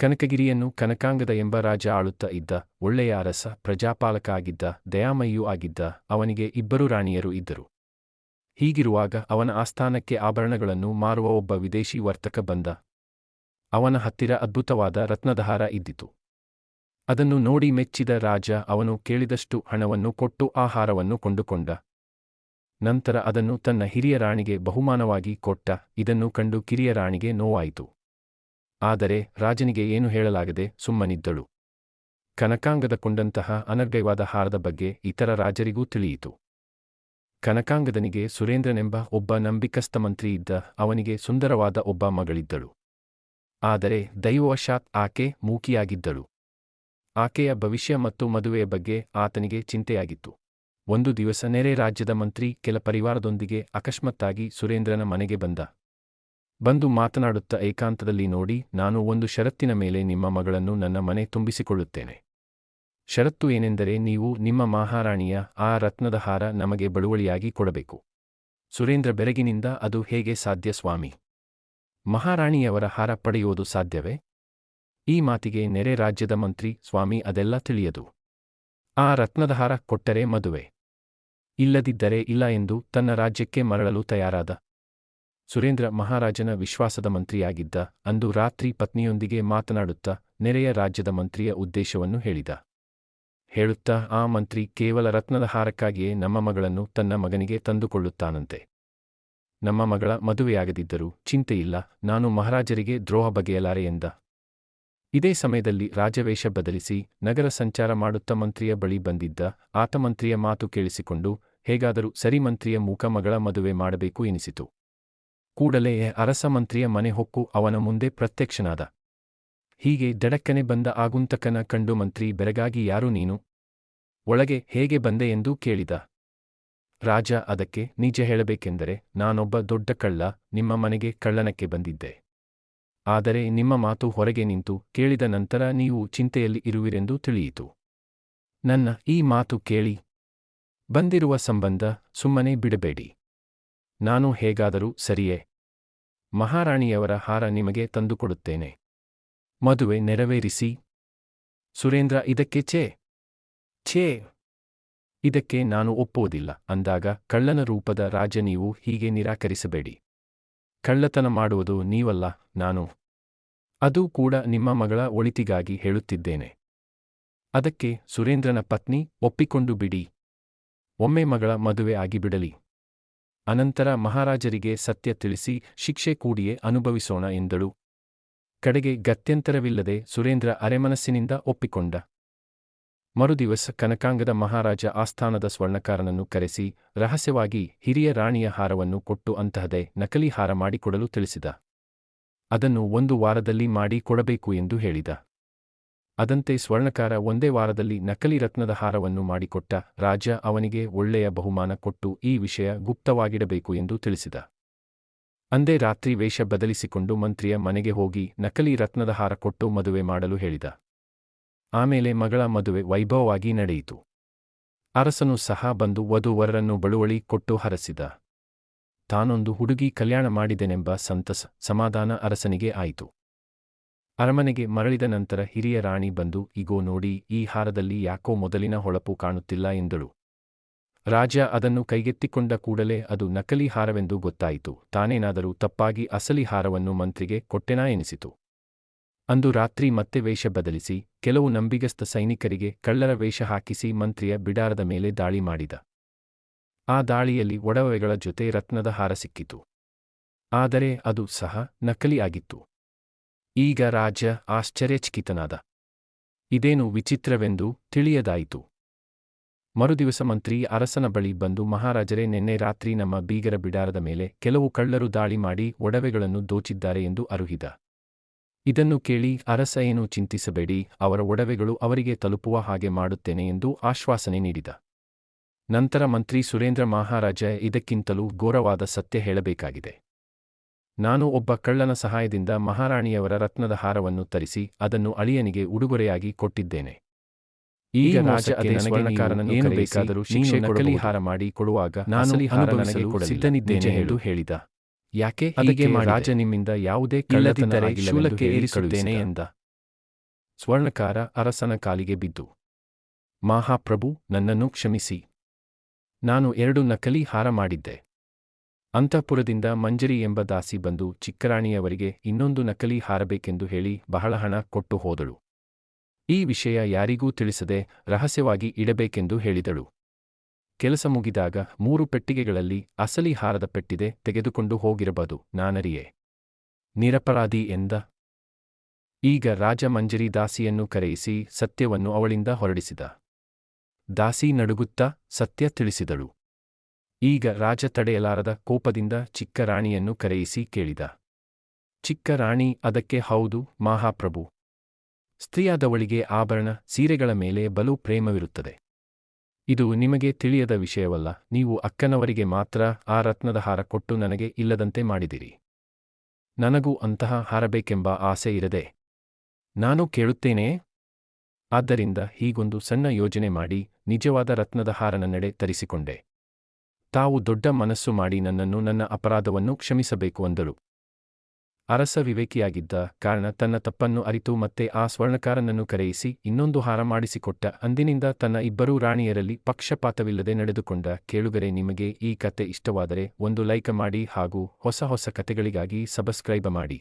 ಕನಕಗಿರಿಯನ್ನು ಕನಕಾಂಗದ ಎಂಬ ರಾಜ ಆಳುತ್ತ ಇದ್ದ ಒಳ್ಳೆಯ ಅರಸ ಪ್ರಜಾಪಾಲಕ ಆಗಿದ್ದ ದಯಾಮಯ್ಯೂ ಆಗಿದ್ದ ಅವನಿಗೆ ಇಬ್ಬರು ರಾಣಿಯರು ಇದ್ದರು. ಹೀಗಿರುವಾಗ ಅವನ ಆಸ್ಥಾನಕ್ಕೆ ಆಭರಣಗಳನ್ನು ಮಾರುವ ಒಬ್ಬ ವಿದೇಶಿ ವರ್ತಕ ಬಂದ. ಅವನ ಹತ್ತಿರ ಅದ್ಭುತವಾದ ರತ್ನದಹಾರ ಇದ್ದಿತು. ಅದನ್ನು ನೋಡಿ ಮೆಚ್ಚಿದ ರಾಜ ಅವನು ಕೇಳಿದಷ್ಟು ಹಣವನ್ನು ಕೊಟ್ಟು ಆಹಾರವನ್ನು ಹಾರವನ್ನು ಕೊಂಡುಕೊಂಡ. ನಂತರ ಅದನ್ನು ತನ್ನ ಹಿರಿಯ ರಾಣಿಗೆ ಬಹುಮಾನವಾಗಿ ಕೊಟ್ಟ. ಇದನ್ನು ಕಂಡು ಕಿರಿಯ ರಾಣಿಗೆ ನೋವಾಯಿತು. ಆದರೆ ರಾಜನಿಗೆ ಏನು ಹೇಳಲಾಗದೆ ಸುಮ್ಮನಿದ್ದಳು. ಕನಕಾಂಗದ ಕೊಂಡಂತಹ ಅನರ್ಘ್ಯವಾದ ಹಾರದ ಬಗ್ಗೆ ಇತರ ರಾಜರಿಗೂ ತಿಳಿಯಿತು. ಕನಕಾಂಗದನಿಗೆ ಸುರೇಂದ್ರನೆಂಬ ಒಬ್ಬ ನಂಬಿಕಸ್ಥ ಮಂತ್ರಿ ಇದ್ದ ಅವನಿಗೆ ಸುಂದರವಾದ ಒಬ್ಬ ಮಗಳಿದ್ದಳು. ಆದರೆ ದೈವವಶಾತ್ ಆಕೆ ಮೂಕಿಯಾಗಿದ್ದಳು. ಆಕೆಯ ಭವಿಷ್ಯ ಮತ್ತು ಮದುವೆಯ ಬಗ್ಗೆ ಆತನಿಗೆ ಚಿಂತೆಯಾಗಿತ್ತು. ಒಂದು ದಿವಸ ನೆರೆ ರಾಜ್ಯದ ಮಂತ್ರಿ ಕೆಲ ಪರಿವಾರದೊಂದಿಗೆ ಅಕಸ್ಮಾತ್ತಾಗಿ ಸುರೇಂದ್ರನ ಮನೆಗೆ ಬಂದ. ಬಂದು ಮಾತನಾಡುತ್ತ ಏಕಾಂತದಲ್ಲಿ ನೋಡಿ, ನಾನು ಒಂದು ಷರತ್ತಿನ ಮೇಲೆ ನಿಮ್ಮ ಮಗಳನ್ನು ನನ್ನ ಮನೆ ತುಂಬಿಸಿಕೊಳ್ಳುತ್ತೇನೆ. ಷರತ್ತು ಏನೆಂದರೆ ನೀವು ನಿಮ್ಮ ಮಹಾರಾಣಿಯ, ಆ ರತ್ನದ ಹಾರ ನಮಗೆ ಬಳುವಳಿಯಾಗಿ ಕೊಡಬೇಕು. ಸುರೇಂದ್ರ ಬೆರಗಿನಿಂದ ಅದು ಹೇಗೆ ಸಾಧ್ಯ ಸ್ವಾಮಿ? ಮಹಾರಾಣಿಯವರ ಹಾರ ಪಡೆಯುವುದು ಸಾಧ್ಯವೇ? ಈ ಮಾತಿಗೆ ನೆರೆ ರಾಜ್ಯದ ಮಂತ್ರಿ, ಸ್ವಾಮಿ ಅದೆಲ್ಲ ತಿಳಿಯದು. ಆ ರತ್ನದ ಹಾರ ಕೊಟ್ಟರೆ ಮದುವೆ. ಇಲ್ಲದಿದ್ದರೆ ಇಲ್ಲ ಎಂದು ತನ್ನ ರಾಜ್ಯಕ್ಕೆ ಮರಳಲು ತಯಾರಾದ ಸುರೇಂದ್ರ ಮಹಾರಾಜನ ವಿಶ್ವಾಸದ ಮಂತ್ರಿಯಾಗಿದ್ದ ಅಂದು ರಾತ್ರಿ ಪತ್ನಿಯೊಂದಿಗೆ ಮಾತನಾಡುತ್ತಾ ನೆರೆಯ ರಾಜ್ಯದ ಮಂತ್ರಿಯ ಉದ್ದೇಶವನ್ನು ಹೇಳಿದ. ಹೇಳುತ್ತಾ ಆ ಮಂತ್ರಿ ಕೇವಲ ರತ್ನದ ಹಾರಕ್ಕಾಗಿಯೇ ನಮ್ಮ ಮಗಳನ್ನು ತನ್ನ ಮಗನಿಗೆ ತಂದುಕೊಳ್ಳುತ್ತಾನಂತೆ. ನಮ್ಮ ಮಗಳ ಮದುವೆಯಾಗದಿದ್ದರೂ ಚಿಂತೆಯಿಲ್ಲ, ನಾನು ಮಹಾರಾಜರಿಗೆ ದ್ರೋಹ ಬಗೆಯಲಾರೆ ಎಂದ. ಇದೇ ಸಮಯದಲ್ಲಿ ರಾಜವೇಷ ಬದಲಿಸಿ ನಗರ ಸಂಚಾರ ಮಾಡುತ್ತ ಮಂತ್ರಿಯ ಬಳಿ ಬಂದಿದ್ದ ಆತ ಮಂತ್ರಿಯ ಮಾತು ಕೇಳಿಸಿಕೊಂಡು, ಹೇಗಾದರೂ ಸರಿ ಮಂತ್ರಿಯ ಮೂಕ ಮಗಳ ಮದುವೆ ಮಾಡಬೇಕು ಎನಿಸಿತು. ಕೂಡಲೇ ಅರಸಮಂತ್ರಿಯ ಮನೆ ಹೊಕ್ಕು ಅವನ ಮುಂದೆ ಪ್ರತ್ಯಕ್ಷನಾದ. ಹೀಗೆ ದಡಕ್ಕನೆ ಬಂದ ಆಗುಂತಕನ ಕಂಡು ಮಂತ್ರಿ ಬೆರಗಾಗಿ ಯಾರು ನೀನು? ಒಳಗೆ ಹೇಗೆ ಬಂದೆ ಎಂದು ಕೇಳಿದ. ರಾಜ ಅದಕ್ಕೆ ನಿಜ ಹೇಳಬೇಕೆಂದರೆ ನಾನೊಬ್ಬ ದೊಡ್ಡ ಕಳ್ಳ ನಿಮ್ಮ ಮನೆಗೆ ಕಳ್ಳನಕ್ಕೆ ಬಂದಿದ್ದೆ. ಆದರೆ ನಿಮ್ಮ ಮಾತು ಹೊರಗೆ ನಿಂತು ಕೇಳಿದ ನಂತರ ನೀವು ಚಿಂತೆಯಲ್ಲಿ ಇರುವಿರೆಂದು ತಿಳಿಯಿತು. ನನ್ನ ಈ ಮಾತು ಕೇಳಿ ಬಂದಿರುವ ಸಂಬಂಧ ಸುಮ್ಮನೆ ಬಿಡಬೇಡಿ. ನಾನು ಹೇಗಾದರೂ ಸರಿಯೇ. ಮಹಾರಾಣಿಯವರ ಹಾರ ನಿಮಗೆ ತಂದುಕೊಡುತ್ತೇನೆ. ಮದುವೆ ನೆರವೇರಿಸಿ. ಸುರೇಂದ್ರ ಇದಕ್ಕೆ ಛೇ. ಛೇ. ಇದಕ್ಕೆ ನಾನು ಒಪ್ಪುವುದಿಲ್ಲ ಅಂದಾಗ ಕಳ್ಳನ ರೂಪದ ರಾಜ ನೀವು ಹೀಗೆ ನಿರಾಕರಿಸಬೇಡಿ. ಕಳ್ಳತನ ಮಾಡುವುದು ನೀವಲ್ಲ, ನಾನು. ಅದು ಕೂಡ ನಿಮ್ಮ ಮಗಳ ಒಳಿತಿಗಾಗಿ ಹೇಳುತ್ತಿದ್ದೇನೆ. ಅದಕ್ಕೆ ಸುರೇಂದ್ರನ ಪತ್ನಿ ಒಪ್ಪಿಕೊಂಡು ಬಿಡಿ. ಒಮ್ಮೆ ಮಗಳ ಮದುವೆ ಆಗಿಬಿಡಲಿ. ಅನಂತರ ಮಹಾರಾಜರಿಗೆ ಸತ್ಯ ತಿಳಿಸಿ ಶಿಕ್ಷೆ ಕೂಡಿಯೇ ಅನುಭವಿಸೋಣ ಎಂದಳು. ಕಡೆಗೆ ಗತ್ಯಂತರವಿಲ್ಲದೆ ಸುರೇಂದ್ರ ಅರೆಮನಸ್ಸಿನಿಂದ ಒಪ್ಪಿಕೊಂಡ. ಮರುದಿವಸ ಕನಕಾಂಗದ ಮಹಾರಾಜ ಆಸ್ಥಾನದ ಸ್ವರ್ಣಕಾರನನ್ನು ಕರೆಸಿ ರಹಸ್ಯವಾಗಿ ಹಿರಿಯ ರಾಣಿಯ ಹಾರವನ್ನು ಕೊಟ್ಟು ಅಂತಹದೇ ನಕಲಿ ಹಾರ ಮಾಡಿಕೊಡಲು ತಿಳಿಸಿದ. ಅದನ್ನು ಒಂದು ವಾರದಲ್ಲಿ ಮಾಡಿ ಕೊಡಬೇಕು ಎಂದು ಹೇಳಿದ. ಅದಂತೆ ಸ್ವರ್ಣಕಾರ ಒಂದೇ ವಾರದಲ್ಲಿ ನಕಲಿ ರತ್ನದ ಹಾರವನ್ನು ಮಾಡಿಕೊಟ್ಟ ರಾಜ ಅವನಿಗೆ ಒಳ್ಳೆಯ ಬಹುಮಾನ ಕೊಟ್ಟು ಈ ವಿಷಯ ಗುಪ್ತವಾಗಿಡಬೇಕು ಎಂದು ತಿಳಿಸಿದ. ಅಂದೇ ರಾತ್ರಿ ವೇಷ ಬದಲಿಸಿಕೊಂಡು ಮಂತ್ರಿಯ ಮನೆಗೆ ಹೋಗಿ ನಕಲಿ ರತ್ನದ ಹಾರ ಕೊಟ್ಟು ಮದುವೆ ಮಾಡಲು ಹೇಳಿದ. ಆಮೇಲೆ ಮಗಳ ಮದುವೆ ವೈಭವವಾಗಿ ನಡೆಯಿತು. ಅರಸನು ಸಹ ಬಂದು ವಧುವರರನ್ನು ಬಳುವಳಿ ಕೊಟ್ಟು ಹರಸಿದ. ತಾನೊಂದು ಹುಡುಗಿ ಕಲ್ಯಾಣ ಮಾಡಿದೆನೆಂಬ ಸಂತಸ, ಸಮಾಧಾನ ಅರಸನಿಗೆ ಆಯಿತು. ಅರಮನೆಗೆ ಮರಳಿದ ನಂತರ ಹಿರಿಯ ರಾಣಿ ಬಂದು, ಇಗೋ ನೋಡಿ, ಈ ಹಾರದಲ್ಲಿ ಯಾಕೋ ಮೊದಲಿನ ಹೊಳಪು ಕಾಣುತ್ತಿಲ್ಲ ಎಂದಳು. ರಾಜ ಅದನ್ನು ಕೈಗೆತ್ತಿಕೊಂಡ ಕೂಡಲೇ ಅದು ನಕಲಿ ಹಾರವೆಂದು ಗೊತ್ತಾಯಿತು. ತಾನೇನಾದರೂ ತಪ್ಪಾಗಿ ಅಸಲಿ ಹಾರವನ್ನು ಮಂತ್ರಿಗೆ ಕೊಟ್ಟೆನಾ ಎನಿಸಿತು. ಅಂದು ರಾತ್ರಿ ಮತ್ತೆ ವೇಷ ಬದಲಿಸಿ, ಕೆಲವು ನಂಬಿಗಸ್ತ ಸೈನಿಕರಿಗೆ ಕಳ್ಳರ ವೇಷ ಹಾಕಿಸಿ ಮಂತ್ರಿಯ ಬಿಡಾರದ ಮೇಲೆ ದಾಳಿ ಮಾಡಿದ. ಆ ದಾಳಿಯಲ್ಲಿ ಒಡವೆಗಳ ಜೊತೆ ರತ್ನದ ಹಾರ ಸಿಕ್ಕಿತು. ಆದರೆ ಅದು ಸಹ ನಕಲಿ ಆಗಿತ್ತು. ಈಗ ರಾಜ ಆಶ್ಚರ್ಯಚಕಿತನಾದ. ಇದೇನು ವಿಚಿತ್ರವೆಂದು ತಿಳಿಯದಾಯಿತು. ಮರುದಿವಸ ಮಂತ್ರಿ ಅರಸನ ಬಳಿ ಬಂದು ಮಹಾರಾಜರೇ, ನಿನ್ನೆ ರಾತ್ರಿ ನಮ್ಮ ಬೀಗರ ಬಿಡಾರದ ಮೇಲೆ ಕೆಲವು ಕಳ್ಳರು ದಾಳಿ ಮಾಡಿ ಒಡವೆಗಳನ್ನು ದೋಚಿದ್ದಾರೆ ಎಂದು ಅರುಹಿದ. ಇದನ್ನು ಕೇಳಿ ಅರಸ ಏನು ಚಿಂತಿಸಬೇಡಿ, ಅವರ ಒಡವೆಗಳು ಅವರಿಗೆ ತಲುಪುವ ಹಾಗೆ ಮಾಡುತ್ತೇನೆ ಎಂದು ಆಶ್ವಾಸನೆ ನೀಡಿದ. ನಂತರ ಮಂತ್ರಿ ಸುರೇಂದ್ರ ಮಹಾರಾಜ ಇದಕ್ಕಿಂತಲೂ ಘೋರವಾದ ಸತ್ಯ ಹೇಳಬೇಕಾಗಿದೆ. ನಾನು ಒಬ್ಬ ಕಳ್ಳನ ಸಹಾಯದಿಂದ ಮಹಾರಾಣಿಯವರ ರತ್ನದ ಹಾರವನ್ನು ತರಿಸಿ ಅದನ್ನು ಅಳಿಯನಿಗೆ ಉಡುಗೊರೆಯಾಗಿ ಕೊಟ್ಟಿದ್ದೇನೆ. ಈಗ ರಾಜ ಅದೇ ಸ್ವರ್ಣಕಾರನನ್ನು ಏನು ಬೇಕಾದರೂ ಶಿಕ್ಷೆ ನಕಲಿ ಹಾರ ಮಾಡಿ ಕೊಡುವಾಗ ನಾನು ಸಿದ್ಧನಿದ್ದೇನೆ ಎಂದು ಹೇಳಿದ. ಯಾಕೆ ಅದಕ್ಕೆ ರಾಜ ನಿಮ್ಮಿಂದ ಯಾವುದೇ ಕಳ್ಳತನ ಶೂಲಕ್ಕೆ ಏರಿಸುತ್ತೇನೆ ಎಂದ. ಸ್ವರ್ಣಕಾರ ಅರಸನ ಕಾಲಿಗೆ ಬಿದ್ದು ಮಹಾಪ್ರಭು ನನ್ನನ್ನು ಕ್ಷಮಿಸಿ. ನಾನು ಎರಡು ನಕಲಿ ಹಾರ ಮಾಡಿದ್ದೆ. ಅಂತಃಪುರದಿಂದ ಮಂಜರಿ ಎಂಬ ದಾಸಿ ಬಂದು ಚಿಕ್ಕರಾಣಿಯವರಿಗೆ ಇನ್ನೊಂದು ನಕಲಿ ಹಾರಬೇಕೆಂದು ಹೇಳಿ ಬಹಳ ಹಣ ಕೊಟ್ಟು ಹೋದಳು. ಈ ವಿಷಯ ಯಾರಿಗೂ ತಿಳಿಸದೆ ರಹಸ್ಯವಾಗಿ ಇಡಬೇಕೆಂದು ಹೇಳಿದಳು. ಕೆಲಸ ಮುಗಿದಾಗ ಮೂರು ಪೆಟ್ಟಿಗೆಗಳಲ್ಲಿ ಅಸಲಿ ಹಾರದ ಪೆಟ್ಟಿದೆ ತೆಗೆದುಕೊಂಡು ಹೋಗಿರಬಹುದು ನಾನರಿಯೇ. ನಿರಪರಾಧಿ ಎಂದ? ಈಗ ರಾಜ ಮಂಜರಿ ದಾಸಿಯನ್ನು ಕರೆಯಿಸಿ ಸತ್ಯವನ್ನು ಅವಳಿಂದ ಹೊರಡಿಸಿದ. ದಾಸಿ ನಡುಗುತ್ತಾ ಸತ್ಯ ತಿಳಿಸಿದಳು. ಈಗ ರಾಜ ತಡೆಯಲಾರದ ಕೋಪದಿಂದ ಚಿಕ್ಕ ರಾಣಿಯನ್ನು ಕರೆಯಿಸಿ ಕೇಳಿದ. ಚಿಕ್ಕ ರಾಣಿ, ಅದಕ್ಕೆ ಹೌದು, ಮಹಾಪ್ರಭು. ಸ್ತ್ರೀಯಾದವಳಿಗೆ ಆಭರಣ, ಸೀರೆಗಳ ಮೇಲೆ ಬಲು ಪ್ರೇಮವಿರುತ್ತದೆ. ಇದು ನಿಮಗೆ ತಿಳಿಯದ ವಿಷಯವಲ್ಲ, ನೀವು ಅಕ್ಕನವರಿಗೆ ಮಾತ್ರ ಆ ರತ್ನದ ಹಾರ ಕೊಟ್ಟು ನನಗೆ ಇಲ್ಲದಂತೆ ಮಾಡಿದಿರಿ. ನನಗೂ ಅಂತಹ ಹಾರಬೇಕೆಂಬ ಆಸೆ ಇರದೆ. ನಾನು ಕೇಳುತ್ತೇನೆ? ಆದ್ದರಿಂದ ಹೀಗೊಂದು ಸಣ್ಣ ಯೋಜನೆ ಮಾಡಿ ನಿಜವಾದ ರತ್ನದ ಹಾರನ ನಡೆ ತರಿಸಿಕೊಂಡೆ. ತಾವು ದೊಡ್ಡ ಮನಸ್ಸು ಮಾಡಿ ನನ್ನನ್ನು ನನ್ನ ಅಪರಾಧವನ್ನು ಕ್ಷಮಿಸಬೇಕು ಅಂದಳು ಅರಸ ವಿವೇಕಿಯಾಗಿದ್ದ ಕಾರಣ ತನ್ನ ತಪ್ಪನ್ನು ಅರಿತು ಮತ್ತೆ ಆ ಸ್ವರ್ಣಕಾರನನ್ನು ಕರೆಯಿಸಿ ಇನ್ನೊಂದು ಹಾರ ಮಾಡಿಸಿಕೊಟ್ಟ ಅಂದಿನಿಂದ ತನ್ನ ಇಬ್ಬರೂ ರಾಣಿಯರಲ್ಲಿ ಪಕ್ಷಪಾತವಿಲ್ಲದೆ ನಡೆದುಕೊಂಡ ಕೇಳುಗರೆ ನಿಮಗೆ ಈ ಕತೆ ಇಷ್ಟವಾದರೆ ಒಂದು ಲೈಕ ಮಾಡಿ ಹಾಗೂ ಹೊಸ ಹೊಸ ಕತೆಗಳಿಗಾಗಿ ಸಬ್ಸ್ಕ್ರೈಬ್ ಮಾಡಿ.